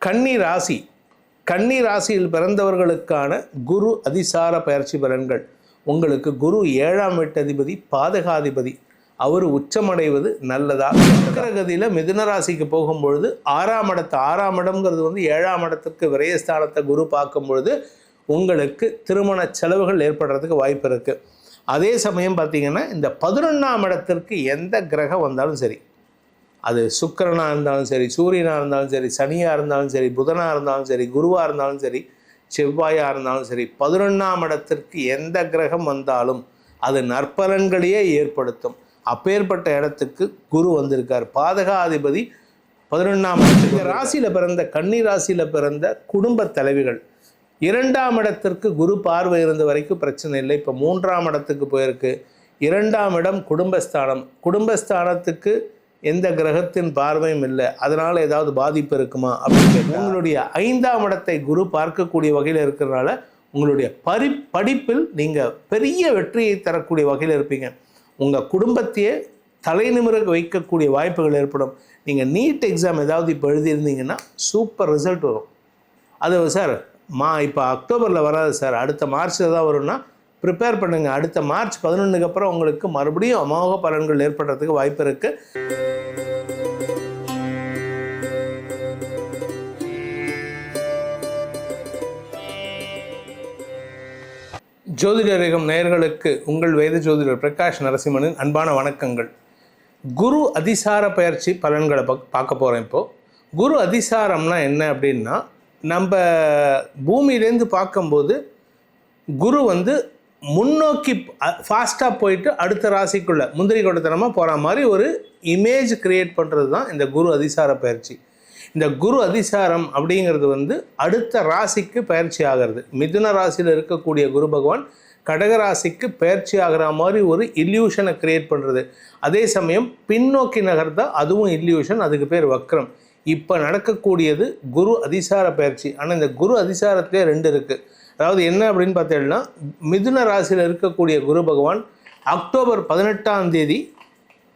கன்னி ராசி. கன்னி ராசியில் பிறந்தவர்களுக்கான குரு அதிசார பயிற்சி பலன்கள். உங்களுக்கு குரு ஏழாம் வீட்டதிபதி பாதகாதிபதி. அவர் உச்சமடைவது நல்லதா? சுக்கரகதியில் மிதுன ராசிக்கு போகும்பொழுது ஆறாம் இடத்து ஆறாம் இடம்ங்கிறது வந்து ஏழாம் இடத்துக்கு விரயஸ்தானத்தை குரு பார்க்கும் பொழுது உங்களுக்கு திருமண செலவுகள் ஏற்படுறதுக்கு வாய்ப்பு இருக்குது அதே சமயம் பார்த்தீங்கன்னா இந்த பதினொன்றாம் இடத்திற்கு எந்த கிரகம் வந்தாலும் சரி அது சுக்கரனாக இருந்தாலும் சரி சூரியனாக இருந்தாலும் சரி சனியாக இருந்தாலும் சரி புதனாக இருந்தாலும் சரி குருவாக இருந்தாலும் சரி செவ்வாயாக இருந்தாலும் சரி பதினொன்றாம் இடத்திற்கு எந்த கிரகம் வந்தாலும் அது நற்பலன்களையே ஏற்படுத்தும். அப்பேற்பட்ட இடத்துக்கு குரு வந்திருக்கார். பாதகாதிபதி பதினொன்றாம் இடத்துக்கு. ராசியில் பிறந்த கன்னி ராசியில் பிறந்த குடும்ப தலைவிகள் இரண்டாம் இடத்திற்கு குரு பார்வை இருந்த வரைக்கும் பிரச்சனை இல்லை. இப்போ மூன்றாம் இடத்துக்கு போயிருக்கு. இரண்டாம் இடம் குடும்பஸ்தானம். குடும்பஸ்தானத்துக்கு எந்த கிரகத்தின் பார்வையும் இல்லை. அதனால் ஏதாவது பாதிப்பு இருக்குமா? அப்படின்னு உங்களுடைய ஐந்தாம் இடத்தை குரு பார்க்கக்கூடிய வகையில் இருக்கிறனால உங்களுடைய பரி படிப்பில் நீங்கள் பெரிய வெற்றியை தரக்கூடிய வகையில் இருப்பீங்க. உங்கள் குடும்பத்தையே தலைநிமிர வைக்கக்கூடிய வாய்ப்புகள் ஏற்படும். நீங்கள் நீட் எக்ஸாம் ஏதாவது இப்போ எழுதியிருந்தீங்கன்னா சூப்பர் ரிசல்ட் வரும். அது சார் மா இப்போ அக்டோபரில் வராது சார். அடுத்த மார்ச்சில் தான் வரும்னா ப்ரிப்பேர் பண்ணுங்கள் அடுத்த மார்ச் பதினொன்றுக்கு அப்புறம் உங்களுக்கு மறுபடியும் அமோக பலன்கள் ஏற்படுறதுக்கு வாய்ப்பு இருக்குது ஜோதிடரேகம் நேயர்களுக்கு உங்கள் வேத ஜோதிடர் பிரகாஷ் நரசிம்மனின் அன்பான வணக்கங்கள். குரு அதிசார பயிற்சி பலன்களை பக் பார்க்க போகிறோம் இப்போது குரு அதிசாரம்னா என்ன அப்படின்னா நம்ம பூமியிலேருந்து பார்க்கும்போது குரு வந்து முன்னோக்கி ஃபாஸ்ட்டாக போயிட்டு அடுத்த ராசிக்குள்ளே முந்திரி கொட்டத்தனமாக போகிற மாதிரி ஒரு இமேஜ் க்ரியேட் பண்ணுறது தான் இந்த குரு அதிசார பயிற்சி. இந்த குரு அதிசாரம் அப்படிங்கிறது வந்து அடுத்த ராசிக்கு பயிற்சி ஆகிறது. மிதுன ராசியில் இருக்கக்கூடிய குரு பகவான் கடக ராசிக்கு பயிற்சி ஆகிற மாதிரி ஒரு இல்யூஷனை கிரியேட் பண்ணுறது அதே சமயம் பின்னோக்கி நகர்ந்தா அதுவும் இல்யூஷன் அதுக்கு பேர் வக்ரம். இப்போ நடக்கக்கூடியது குரு அதிசார பயிற்சி. ஆனால் இந்த குரு அதிசாரத்திலே ரெண்டு இருக்குது அதாவது என்ன அப்படின்னு பார்த்தீங்கன்னா மிதுன ராசியில் இருக்கக்கூடிய குரு பகவான் அக்டோபர் பதினெட்டாம் தேதி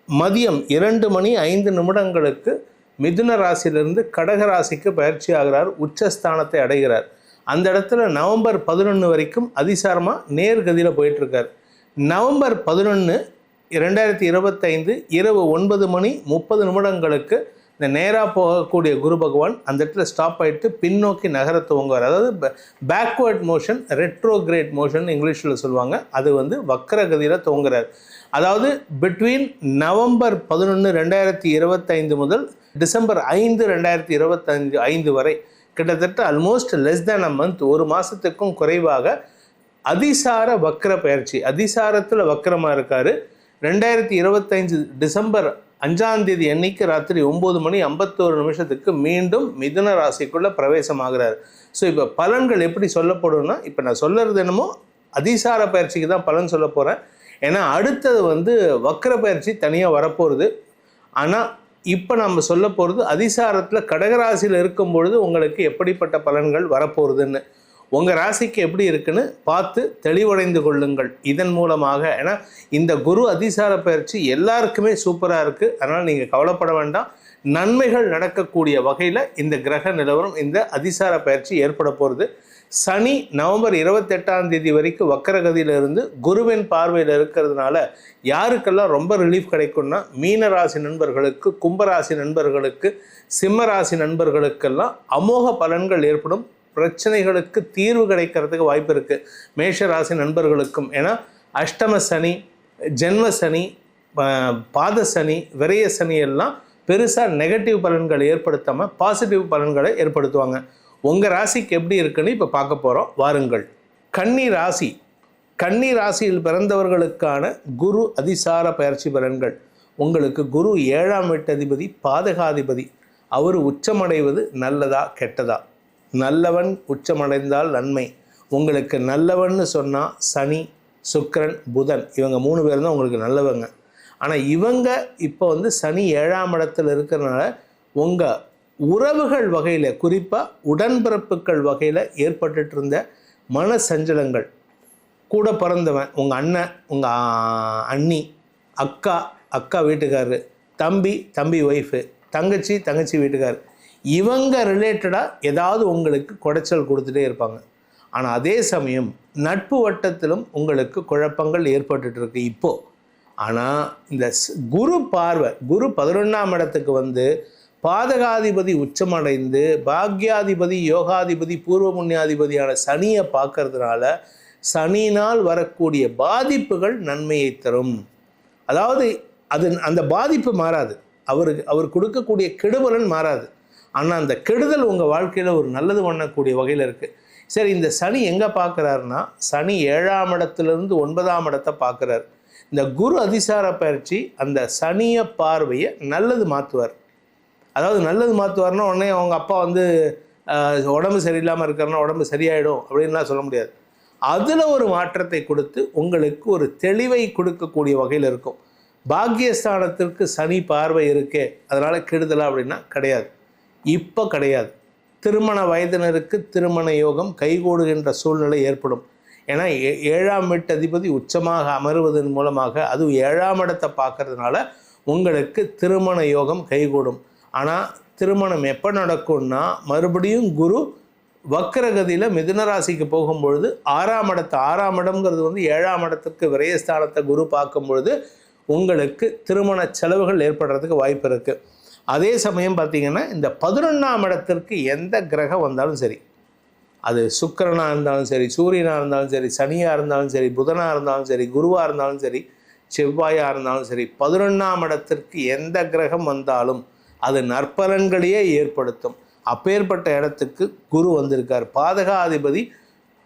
மதியம் இரண்டு மணி ஐந்து நிமிடங்களுக்கு மிதுன ராசியிலிருந்து கடக ராசிக்கு பயிற்சி ஆகிறார் உச்சஸ்தானத்தை அடைகிறார். அந்த இடத்துல நவம்பர் பதினொன்று வரைக்கும் அதிசாரமாக நேர்கதியில் போயிட்டுருக்கார். நவம்பர் பதினொன்று ரெண்டாயிரத்தி இருபத்தைந்து இரவு ஒன்பது மணி முப்பது நிமிடங்களுக்கு இந்த நேராக போகக்கூடிய குரு பகவான் அந்த இடத்துல ஸ்டாப் ஆகிட்டு பின்னோக்கி நகர துவங்குவார். அதாவது பேக்வேர்ட் மோஷன் ரெட்ரோகிரேட் மோஷன் இங்கிலீஷில் சொல்லுவாங்க. அது வந்து வக்கரகதியில் துவங்குறார். அதாவது பிட்வீன் நவம்பர் பதினொன்று ரெண்டாயிரத்தி இருபத்தைந்து முதல் டிசம்பர் ஐந்து ரெண்டாயிரத்தி இருபத்தஞ்சு ஐந்து வரை கிட்டத்தட்ட almost less than a month ஒரு மாதத்துக்கும் குறைவாக அதிசார வக்கர பயிற்சி அதிசாரத்தில் வக்கரமாக இருக்கார். ரெண்டாயிரத்தி இருபத்தைந்து டிசம்பர் அஞ்சாம் தேதி அன்னைக்கு ராத்திரி ஒம்பது மணி ஐம்பத்தோரு நிமிஷத்துக்கு மீண்டும் மிதுன ராசிக்குள்ளே பிரவேசமாகிறார். ஸோ இப்போ பலன்கள் எப்படி சொல்லப்படும்னா இப்போ நான் சொல்லுறது என்னமோ அதிசார பயிற்சிக்கு தான் பலன் சொல்ல போகிறேன் ஏன்னா அடுத்தது வந்து வக்கர பயிற்சி தனியாக வரப்போகிறது ஆனால் இப்போ நம்ம சொல்ல போகிறது அதிசாரத்தில் கடகராசியில் இருக்கும் பொழுது உங்களுக்கு எப்படிப்பட்ட பலன்கள் வரப்போகுதுன்னு. உங்கள் ராசிக்கு எப்படி இருக்குன்னு பார்த்து தெளிவடைந்து கொள்ளுங்கள். இதன் மூலமாக ஏன்னா இந்த குரு அதிசார பயிற்சி எல்லாருக்குமே சூப்பராக இருக்குது அதனால் நீங்கள் கவலைப்பட வேண்டாம். நன்மைகள் நடக்கக்கூடிய வகையில் இந்த கிரக நிலவரம் இந்த அதிசார பயிற்சி ஏற்பட போகிறது சனி நவம்பர் இருபத்தெட்டாம் தேதி வரைக்கும் வக்கரகதியிலிருந்து குருவின் பார்வையில் இருக்கிறதுனால யாருக்கெல்லாம் ரொம்ப ரிலீஃப் கிடைக்கும்னா மீனராசி நண்பர்களுக்கு கும்பராசி நண்பர்களுக்கு சிம்மராசி நண்பர்களுக்கெல்லாம் அமோக பலன்கள் ஏற்படும். பிரச்சனைகளுக்கு தீர்வு கிடைக்கிறதுக்கு வாய்ப்பு இருக்குது மேஷ ராசி நண்பர்களுக்கும். ஏன்னா அஷ்டம சனி ஜென்ம சனி பாத சனி விரய சனி எல்லாம் பெருசாக நெகட்டிவ் பலன்களை ஏற்படுத்தாமல் பாசிட்டிவ் பலன்களை ஏற்படுத்துவாங்க. உங்கள் ராசிக்கு எப்படி இருக்குன்னு இப்போ பார்க்க போகிறோம் வாருங்கள். கன்னி ராசி. கன்னி ராசியில் பிறந்தவர்களுக்கான குரு அதிசார பயிற்சி பலன்கள். உங்களுக்கு குரு ஏழாம் வீட்டதிபதி பாதகாதிபதி. அவர் உச்சமடைவது நல்லதா கெட்டதா? நல்லவன் உச்சமடைந்தால் நன்மை. உங்களுக்கு நல்லவன்னு சொன்னால் சனி சுக்கரன் புதன். இவங்க மூணு பேர் தான் உங்களுக்கு நல்லவங்க. ஆனால் இவங்க இப்போ வந்து சனி ஏழாம் இடத்துல இருக்கிறனால உங்கள் உறவுகள் வகையில் குறிப்பாக உடன்பிறப்புகள் வகையில் ஏற்பட்டுட்டு இருந்த மன சஞ்சலங்கள் கூட பிறந்தவன் உங்கள் அண்ணன் உங்கள் அண்ணி அக்கா அக்கா வீட்டுக்காரரு தம்பி தம்பி ஒய்ஃபு தங்கச்சி தங்கச்சி வீட்டுக்காரர். இவங்க ரிலேட்டடாக ஏதாவது உங்களுக்கு குடைச்சல் கொடுத்துட்டே இருப்பாங்க. ஆனால் அதே சமயம் நட்பு வட்டத்திலும் உங்களுக்கு குழப்பங்கள் ஏற்பட்டுட்டு இருக்கு ஆனால் இந்த ஸ்- குரு பார்வை குரு பதினொன்றாம் இடத்துக்கு வந்து பாதகாதிபதி உச்சமடைந்து பாக்யாதிபதி யோகாதிபதி பூர்வ புண்ணியாதிபதியான சனியை பார்க்கறதுனால சனியினால் வரக்கூடிய பாதிப்புகள் நன்மையை தரும். அதாவது அது அந்த பாதிப்பு மாறாது. அவருக்கு அவர் கொடுக்கக்கூடிய கெடுபலன் மாறாது. ஆனால் அந்த கெடுதல் உங்கள் வாழ்க்கையில் ஒரு நல்லது பண்ணக்கூடிய வகையில் இருக்குது சரி இந்த சனி எங்கே பார்க்குறாருன்னா சனி ஏழாம் இடத்துலேருந்து ஒன்பதாம் இடத்தை பார்க்குறாரு. இந்த குரு அதிசார பயிற்சி அந்த சனிய பார்வையை நல்லது மாற்றுவார் அதாவது நல்லது மாற்றுவார்னா உடனே அவங்க அப்பா வந்து உடம்பு சரியில்லாமல் இருக்காருன்னா உடம்பு சரியாயிடும் அப்படின்லாம் சொல்ல முடியாது. அதில் ஒரு மாற்றத்தை கொடுத்து உங்களுக்கு ஒரு தெளிவை கொடுக்கக்கூடிய வகையில் இருக்கும். பாக்கியஸ்தானத்திற்கு சனி பார்வை இருக்கே அதனால் கெடுதலா அப்படின்னா கிடையாது. இப்போ கிடையாது. திருமண வயதினருக்கு திருமண யோகம் கைகூடுகின்ற சூழ்நிலை ஏற்படும். ஏன்னா ஏ- ஏழாம் வீட்டு அதிபதி உச்சமாக அமருவதன் மூலமாக அதுவும் ஏழாம் இடத்தை பார்க்கறதுனால உங்களுக்கு திருமண யோகம் கைகூடும். ஆனால் திருமணம் எப்போ நடக்கும்னா மறுபடியும் குரு வக்கரகதியில் மிதுன ராசிக்கு போகும்பொழுது ஆறாம் இடத்து ஆறாம் இடம்ங்கிறது வந்து ஏழாம் இடத்துக்கு விரயஸ்தானத்தை குரு பார்க்கும் பொழுது உங்களுக்கு திருமண செலவுகள் ஏற்படுறதுக்கு வாய்ப்பு இருக்குது அதே சமயம் பார்த்தீங்கன்னா இந்த பதினொன்றாம் இடத்திற்கு எந்த கிரகம் வந்தாலும் சரி அது சுக்கரனாக இருந்தாலும் சரி சூரியனாக இருந்தாலும் சரி சனியாக இருந்தாலும் சரி புதனாக இருந்தாலும் சரி குருவாக இருந்தாலும் சரி செவ்வாயாக இருந்தாலும் சரி பதினொன்றாம் இடத்திற்கு எந்த கிரகம் வந்தாலும் அது நற்பலன்களையே ஏற்படுத்தும். அப்பேற்பட்ட இடத்துக்கு குரு வந்திருக்கார். பாதகாதிபதி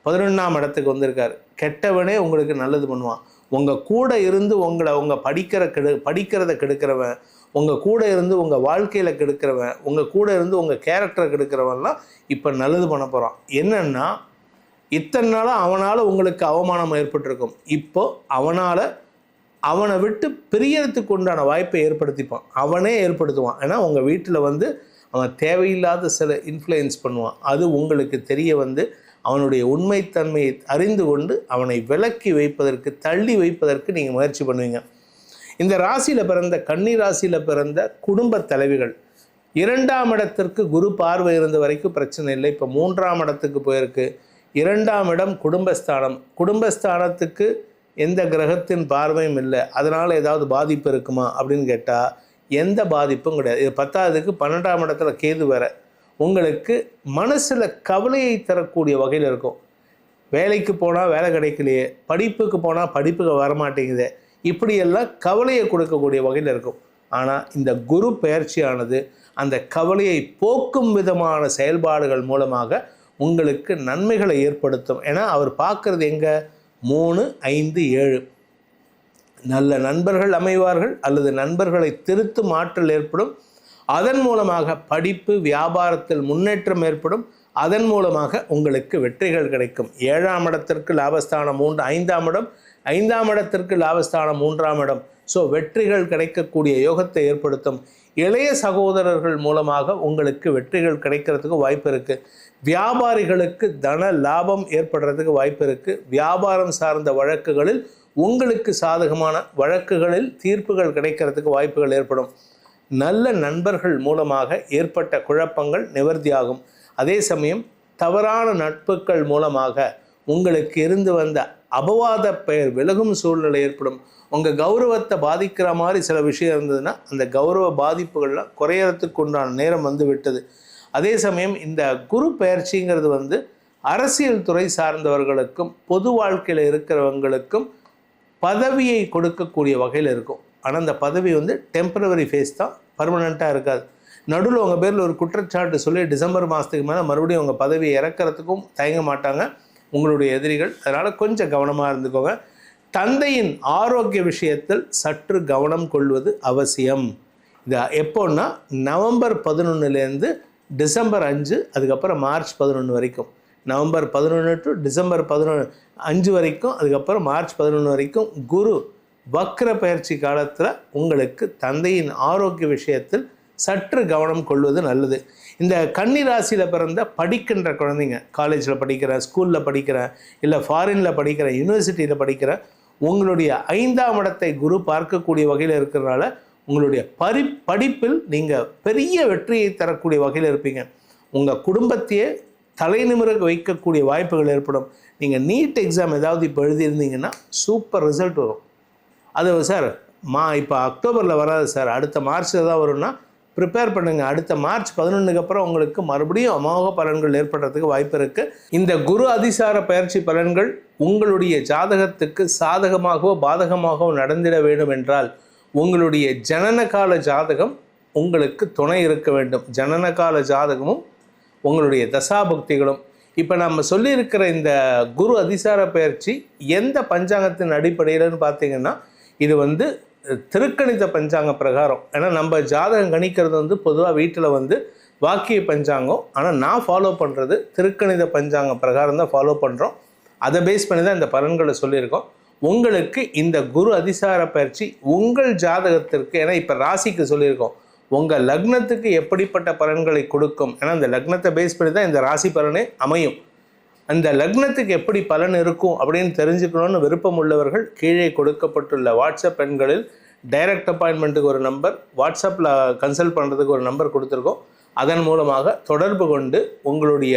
பதினொன்றாம் இடத்துக்கு வந்திருக்கார். கெட்டவனே உங்களுக்கு நல்லது பண்ணுவான். உங்கள் கூட இருந்து உங்களை உங்கள் படிக்கிற கெடு படிக்கிறத கெடுக்கிறவன் உங்கள் கூட இருந்து உங்கள் வாழ்க்கையில் கெடுக்கிறவன் உங்கள் கூட இருந்து உங்கள் கேரக்டரை கெடுக்கிறவன்லாம் இப்போ நல்லது பண்ண போகிறான் என்னென்னா இத்தனை நாளாக அவனால் உங்களுக்கு அவமானம் ஏற்பட்டிருக்கும். இப்போ அவனால் அவனை விட்டு பிரியறதுக்கு உண்டான வாய்ப்பை ஏற்படுத்திப்பான். அவனே ஏற்படுத்துவான். ஏன்னா உங்கள் வீட்டில் வந்து அவன் தேவையில்லாத சில இன்ஃப்ளூயன்ஸ் பண்ணுவான். அது உங்களுக்கு தெரிய வந்து அவனுடைய உண்மைத்தன்மையை அறிந்து கொண்டு அவனை விலக்கி வைப்பதற்கு தள்ளி வைப்பதற்கு நீங்கள் முயற்சி பண்ணுவீங்க. இந்த ராசியில் பிறந்த கன்னி ராசியில் பிறந்த குடும்ப தலைவிகள் இரண்டாம் இடத்திற்கு குரு பார்வை இருந்த வரைக்கும் பிரச்சனை இல்லை. இப்போ மூன்றாம் இடத்துக்கு போயிருக்கு. இரண்டாம் இடம் குடும்பஸ்தானம். குடும்பஸ்தானத்துக்கு எந்த கிரகத்தின் பார்வையும் இல்லை. அதனால் ஏதாவது பாதிப்பு இருக்குமா அப்படின்னு கேட்டால் எந்த பாதிப்பும் கிடையாது. இது பத்தாவதுக்கு பன்னெண்டாம் இடத்துல கேது வேற. உங்களுக்கு மனசில் கவலையை தரக்கூடிய வகையில் இருக்கும். வேலைக்கு போனால் வேலை கிடைக்கலையே. படிப்புக்கு போனால் படிப்புக்கு வரமாட்டேங்குது. இப்படியெல்லாம் கவலையை கொடுக்கக்கூடிய வகையில் இருக்கும். ஆனால் இந்த குரு பயிற்சியானது அந்த கவலையை போக்கும் விதமான செயல்பாடுகள் மூலமாக உங்களுக்கு நன்மைகளை ஏற்படுத்தும். ஏன்னா அவர் பார்க்குறது எங்கே? மூணு ஐந்து ஏழு. நல்ல நண்பர்கள் அமைவார்கள் அல்லது நண்பர்களை திருத்தும் ஆற்றல் ஏற்படும். அதன் மூலமாக படிப்பு வியாபாரத்தில் முன்னேற்றம் ஏற்படும். அதன் மூலமாக உங்களுக்கு வெற்றிகள் கிடைக்கும். ஏழாம் இடத்திற்கு லாபஸ்தானம் மூன்று ஐந்தாம் இடம். ஐந்தாம் இடத்திற்கு லாபஸ்தானம் மூன்றாம் இடம். ஸோ வெற்றிகள் கிடைக்கக்கூடிய யோகத்தை ஏற்படுத்தும். இளைய சகோதரர்கள் மூலமாக உங்களுக்கு வெற்றிகள் கிடைக்கிறதுக்கு வாய்ப்பு இருக்குது வியாபாரிகளுக்கு தன லாபம் ஏற்படுறதுக்கு வாய்ப்பு இருக்குது வியாபாரம் சார்ந்த வழக்குகளில் உங்களுக்கு சாதகமான வழக்குகளில் தீர்ப்புகள் கிடைக்கிறதுக்கு வாய்ப்புகள் ஏற்படும். நல்ல நண்பர்கள் மூலமாக ஏற்பட்ட குழப்பங்கள் நிவர்த்தியாகும். அதே சமயம் தவறான நட்புகள் மூலமாக உங்களுக்கு இருந்து வந்த அபவாத பெயர் விலகும் சூழ்நிலை ஏற்படும். உங்கள் கௌரவத்தை பாதிக்கிற மாதிரி சில விஷயம் இருந்ததுன்னா அந்த கௌரவ பாதிப்புகள்லாம் குறையறதுக்கு உண்டான நேரம் வந்து விட்டது. அதே சமயம் இந்த குரு பயிற்சிங்கிறது வந்து அரசியல் துறை சார்ந்தவர்களுக்கும் பொது வாழ்க்கையில் இருக்கிறவங்களுக்கும் பதவியை கொடுக்கக்கூடிய வகையில் இருக்கும். ஆனால் அந்த பதவி வந்து டெம்பரவரி ஃபேஸ் தான் பர்மனெண்ட்டாக இருக்காது. நடுவில் உங்கள் பேரில் ஒரு குற்றச்சாட்டு சொல்லி டிசம்பர் மாதத்துக்கு மேலே மறுபடியும் உங்கள் பதவியை இறக்கிறதுக்கும் தயங்க மாட்டாங்க. உங்களுடைய எதிரிகள். அதனால் கொஞ்சம் கவனமாக இருந்துக்கோங்க. தந்தையின் ஆரோக்கிய விஷயத்தில் சற்று கவனம் கொள்வது அவசியம். இது எப்போன்னா நவம்பர் பதினொன்றுலேருந்து டிசம்பர் அஞ்சு அதுக்கப்புறம் மார்ச் பதினொன்று வரைக்கும். நவம்பர் பதினொன்று டு டிசம்பர் பதினொன்று அஞ்சு வரைக்கும் அதுக்கப்புறம் மார்ச் பதினொன்று வரைக்கும் குரு வக்ர பயிற்சி காலத்தில் உங்களுக்கு தந்தையின் ஆரோக்கிய விஷயத்தில் சற்று கவனம் கொள்வது நல்லது. இந்த கன்னி ராசியில் பிறந்த படிக்கின்ற குழந்தைங்க காலேஜில் படிக்கிறேன் ஸ்கூலில் படிக்கிறேன் இல்லை ஃபாரினில் படிக்கிற யூனிவர்சிட்டியில் படிக்கிறேன் உங்களுடைய ஐந்தாம் இடத்தை குரு பார்க்கக்கூடிய வகையில் இருக்கிறனால உங்களுடைய பரி படிப்பில் நீங்கள் பெரிய வெற்றியை தரக்கூடிய வகையில் இருப்பீங்க. உங்கள் குடும்பத்தையே தலைநிமிர வைக்கக்கூடிய வாய்ப்புகள் ஏற்படும். நீங்கள் நீட் எக்ஸாம் ஏதாவது இப்போ எழுதியிருந்தீங்கன்னா சூப்பர் ரிசல்ட் வரும். அது சார் மா இப்போ அக்டோபரில் வராது சார். அடுத்த மார்ச்சில் தான் வரும்னா ப்ரிப்பேர் பண்ணுங்கள் அடுத்த மார்ச் பதினொன்றுக்கு அப்புறம் உங்களுக்கு மறுபடியும் அமோக பலன்கள் ஏற்படுறதுக்கு வாய்ப்பு இருக்குது இந்த குரு அதிசார பயிற்சி பலன்கள் உங்களுடைய ஜாதகத்துக்கு சாதகமாகவோ பாதகமாகவோ நடந்திட வேண்டும் என்றால் உங்களுடைய ஜனனகால ஜாதகம் உங்களுக்கு துணை இருக்க வேண்டும். ஜனனகால ஜாதகமும் உங்களுடைய தசாபக்திகளும். இப்போ நம்ம சொல்லியிருக்கிற இந்த குரு அதிசார பயிற்சி எந்த பஞ்சாங்கத்தின் அடிப்படையில்னு பார்த்தீங்கன்னா இது வந்து திருக்கணித பஞ்சாங்க பிரகாரம். ஏன்னா நம்ம ஜாதகம் கணிக்கிறது வந்து பொதுவாக வீட்டில் வந்து வாக்கிய பஞ்சாங்கம். ஆனால் நான் ஃபாலோ பண்ணுறது திருக்கணித பஞ்சாங்க பிரகாரம் தான் ஃபாலோ பண்ணுறோம் அதை பேஸ் பண்ணி தான் இந்த பலன்களை சொல்லியிருக்கோம். உங்களுக்கு இந்த குரு அதிசார பயிற்சி உங்கள் ஜாதகத்திற்கு ஏன்னா இப்போ ராசிக்கு சொல்லியிருக்கோம். உங்கள் லக்னத்துக்கு எப்படிப்பட்ட பலன்களை கொடுக்கும்? ஏன்னா அந்த லக்னத்தை பேஸ் பண்ணி தான் இந்த ராசி பலனே அமையும். அந்த லக்னத்துக்கு எப்படி பலன் இருக்கும் அப்படின்னு தெரிஞ்சுக்கணும்னு விருப்பம் உள்ளவர்கள் கீழே கொடுக்கப்பட்டுள்ள வாட்ஸ்அப் எண்களில் டைரக்ட் அப்பாயின்மெண்ட்டுக்கு ஒரு நம்பர் வாட்ஸ்அப்பில் கன்சல்ட் பண்ணுறதுக்கு ஒரு நம்பர் கொடுத்துருக்கோம். அதன் மூலமாக தொடர்பு கொண்டு உங்களுடைய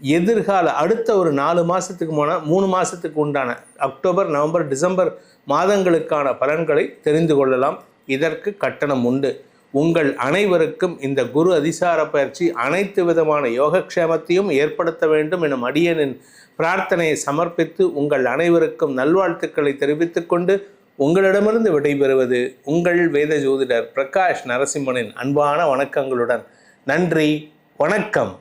எதிர்கால அடுத்த ஒரு நாலு மாதத்துக்கு போனால் மூணு மாதத்துக்கு உண்டான அக்டோபர் நவம்பர் டிசம்பர் மாதங்களுக்கான பலன்களை தெரிந்து கொள்ளலாம். இதற்கு கட்டணம் உண்டு. உங்கள் அனைவருக்கும் இந்த குரு அதிசார பயிற்சி அனைத்து விதமான யோகக்ஷேமத்தையும் ஏற்படுத்த வேண்டும் எனும் அடியனின் பிரார்த்தனையை சமர்ப்பித்து உங்கள் அனைவருக்கும் நல்வாழ்த்துக்களை தெரிவித்துக் கொண்டு உங்களிடமிருந்து விடைபெறுவது உங்கள் வேத ஜோதிடர் பிரகாஷ் நரசிம்மனின் அன்பான வணக்கங்களுடன். நன்றி வணக்கம்.